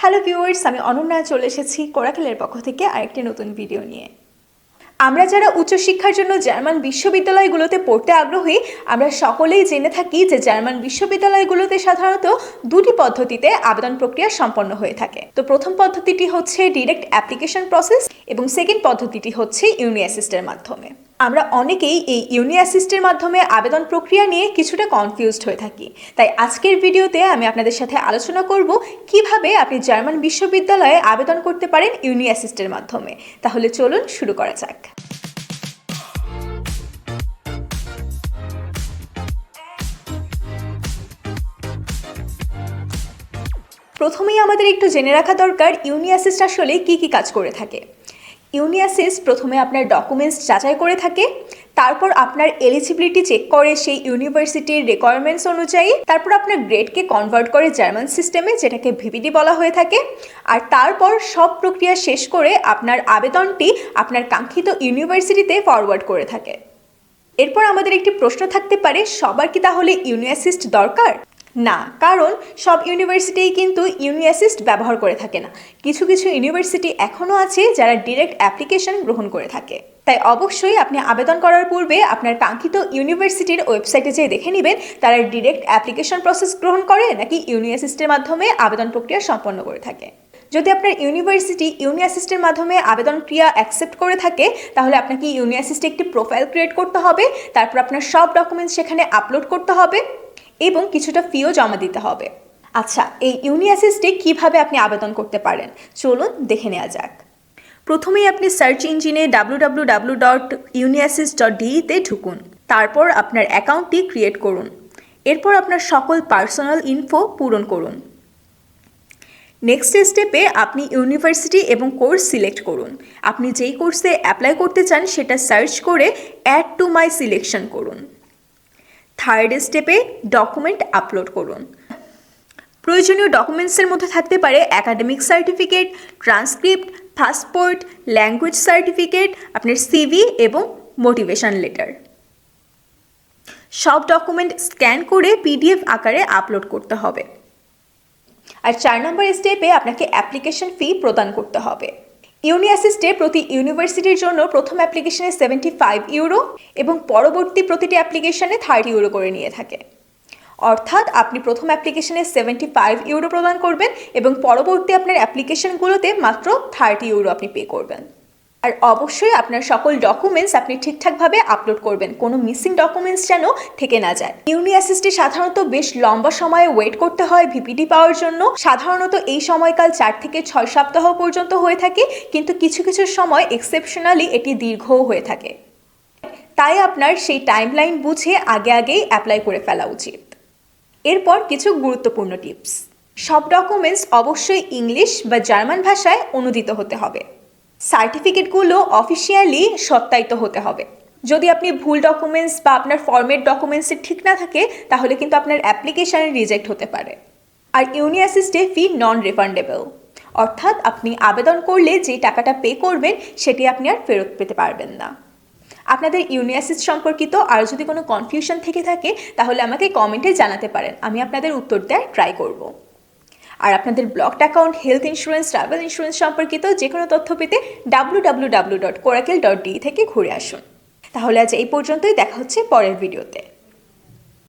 Hello viewers আমি অনন্যা চলে এসেছি কোরাকেলের পক্ষ থেকে আরেকটি নতুন ভিডিও নিয়ে। আমরা যারা উচ্চশিক্ষার জন্য জার্মান বিশ্ববিদ্যালয়গুলোতে পড়তে আগ্রহী, আমরা সকলেই জেনে থাকি যে জার্মান বিশ্ববিদ্যালয়গুলোতে সাধারণত দুটি পদ্ধতিতে আবেদন প্রক্রিয়া সম্পন্ন হয়ে থাকে। তো প্রথম পদ্ধতিটি হচ্ছে ডিরেক্ট অ্যাপ্লিকেশন প্রসেস এবং সেকেন্ড পদ্ধতিটি হচ্ছে ইউনি অ্যাসিস্টের মাধ্যমে। আমরা অনেকেই এই ইউনি অ্যাসিস্টের মাধ্যমে আবেদন প্রক্রিয়া নিয়ে কিছুটা কনফিউজড হয়ে থাকি। তাই আজকের ভিডিওতে আমি আপনাদের সাথে আলোচনা করব কীভাবে আপনি জার্মান বিশ্ববিদ্যালয়ে আবেদন করতে পারেন ইউনি অ্যাসিস্টের মাধ্যমে। তাহলে চলুন শুরু করা যাক। প্রথমেই আমাদের একটু জেনে রাখা দরকার ইউনি অ্যাসিস্ট আসলে কী কী কাজ করে থাকে। ইউনি অ্যাসিস্ট প্রথমে আপনার ডকুমেন্টস যাচাই করে থাকে, তারপর আপনার এলিজিবিলিটি চেক করে সেই ইউনিভার্সিটির রিকোয়ারমেন্টস অনুযায়ী, তারপর আপনার গ্রেডকে কনভার্ট করে জার্মান সিস্টেমে যেটাকে ভিভিডি বলা হয়ে থাকে। আর তারপর সব প্রক্রিয়া শেষ করে আপনার আবেদনটি আপনার কাঙ্ক্ষিত ইউনিভার্সিটিতে ফরওয়ার্ড করে থাকে। এরপর আমাদের একটি প্রশ্ন থাকতে পারে, সবার কি তাহলে ইউনিয়াসিস্ট দরকার? না, কারণ সব ইউনিভার্সিটিই কিন্তু ইউনিঅ্যাসিস্ট ব্যবহার করে থাকে না। কিছু কিছু ইউনিভার্সিটি এখনও আছে যারা ডিরেক্ট অ্যাপ্লিকেশন গ্রহণ করে থাকে। তাই অবশ্যই আপনি আবেদন করার পূর্বে আপনার কাঙ্ক্ষিত ইউনিভার্সিটির ওয়েবসাইটে যেয়ে দেখে নেবেন, তারা ডিরেক্ট অ্যাপ্লিকেশন প্রসেস গ্রহণ করে নাকি ইউনিঅ্যাসিস্টের মাধ্যমে আবেদন প্রক্রিয়া সম্পন্ন করে থাকে। যদি আপনার ইউনিভার্সিটি ইউনি অ্যাসিস্টের মাধ্যমে আবেদন ক্রিয়া অ্যাকসেপ্ট করে থাকে, তাহলে আপনাকে ইউনি অ্যাসিস্টে একটি প্রোফাইল ক্রিয়েট করতে হবে, তারপর আপনার সব ডকুমেন্টস সেখানে আপলোড করতে হবে। এবং কিছুটা ফিও জমা দিতে হবে। আচ্ছা এই ইউনি অ্যাসিস্টে কীভাবে আপনি আবেদন করতে পারেন? চলুন দেখে নেওয়া যাক। প্রথমেই আপনি সার্চ ইঞ্জিনে ডাব্লু ডট ডট ঢুকুন। তারপর আপনার অ্যাকাউন্টটি ক্রিয়েট করুন। এরপর আপনার সকল পার্সোনাল ইনফো পূরণ করুন। নেক্সট স্টেপে আপনি ইউনিভার্সিটি এবং কোর্স সিলেক্ট করুন। আপনি যেই কোর্সে অ্যাপ্লাই করতে চান, সেটা সার্চ করে অ্যাড টু মাই সিলেকশন করুন। থার্ড স্টেপে ডকুমেন্ট আপলোড করুন। প্রয়োজনীয় ডকুমেন্টসের মধ্যে থাকতে পারে academic certificate transcript passport language certificate আপনার সিভি এবং মোটিভেশন লেটার সব ডকুমেন্ট স্ক্যান করে পিডিএফ আকারে আপলোড করতে হবে। আর চার নম্বর স্টেপে আপনাকে অ্যাপ্লিকেশন ফি প্রদান করতে হবে। ইউনি অ্যাসিস্টে প্রতি ইউনিভার্সিটির জন্য প্রথম অ্যাপ্লিকেশনে সেভেন্টি ফাইভ ইউরো এবং পরবর্তী প্রতিটি অ্যাপ্লিকেশনে থার্টি ইউরো করে নিয়ে থাকে। অর্থাৎ আপনি প্রথম অ্যাপ্লিকেশনে সেভেন্টি ফাইভ ইউরো প্রদান করবেন এবং পরবর্তী আপনার অ্যাপ্লিকেশনগুলোতে মাত্র থার্টি ইউরো আপনি পে করবেন। আর অবশ্যই আপনার সকল ডকুমেন্টস আপনি ঠিকঠাকভাবে আপলোড করবেন। কোনো মিসিং ডকুমেন্টস যেন থেকে না যায়। ইউনি অ্যাসিস্টে সাধারণত বেশ লম্বা সময়ে ওয়েট করতে হয় ভিপিডি পাওয়ার জন্য। সাধারণত এই সময়কাল চার থেকে ছয় সপ্তাহ পর্যন্ত হয়ে থাকে, কিন্তু কিছু কিছু সময় এক্সেপশনালি এটি দীর্ঘও হয়ে থাকে। তাই আপনার সেই টাইমলাইন বুঝে আগে আগেই অ্যাপ্লাই করে ফেলা উচিত। এরপর কিছু গুরুত্বপূর্ণ টিপস সব ডকুমেন্টস অবশ্যই ইংলিশ বা জার্মান ভাষায় অনুদিত হতে হবে। সার্টিফিকেটগুলো অফিসিয়ালি সত্যায়িত হতে হবে। যদি আপনি ভুল ডকুমেন্টস বা আপনার ফর্মেট ডকুমেন্টসে ঠিক না থাকে, তাহলে কিন্তু আপনার অ্যাপ্লিকেশানে রিজেক্ট হতে পারে। আর ইউনি অ্যাসিস্টে ফি নন রিফান্ডেবল অর্থাৎ আপনি আবেদন করলে যে টাকাটা পে করবেন, সেটি আপনি আর ফেরত পেতে পারবেন না। আপনাদের ইউনি অ্যাসিস্ট সম্পর্কিত আর যদি কোনো কনফিউশন থেকে থাকে, তাহলে আমাকে কমেন্টে জানাতে পারেন। আমি আপনাদের উত্তর দেওয়ার ট্রাই করব। আর আপনাদের blocked account health insurance travel insurance সম্পর্কিত যে কোনো তথ্য পেতে W dot Coracle dot D থেকে ঘুরে আসুন। তাহলে আজ এই পর্যন্তই, দেখা হচ্ছে পরের ভিডিওতে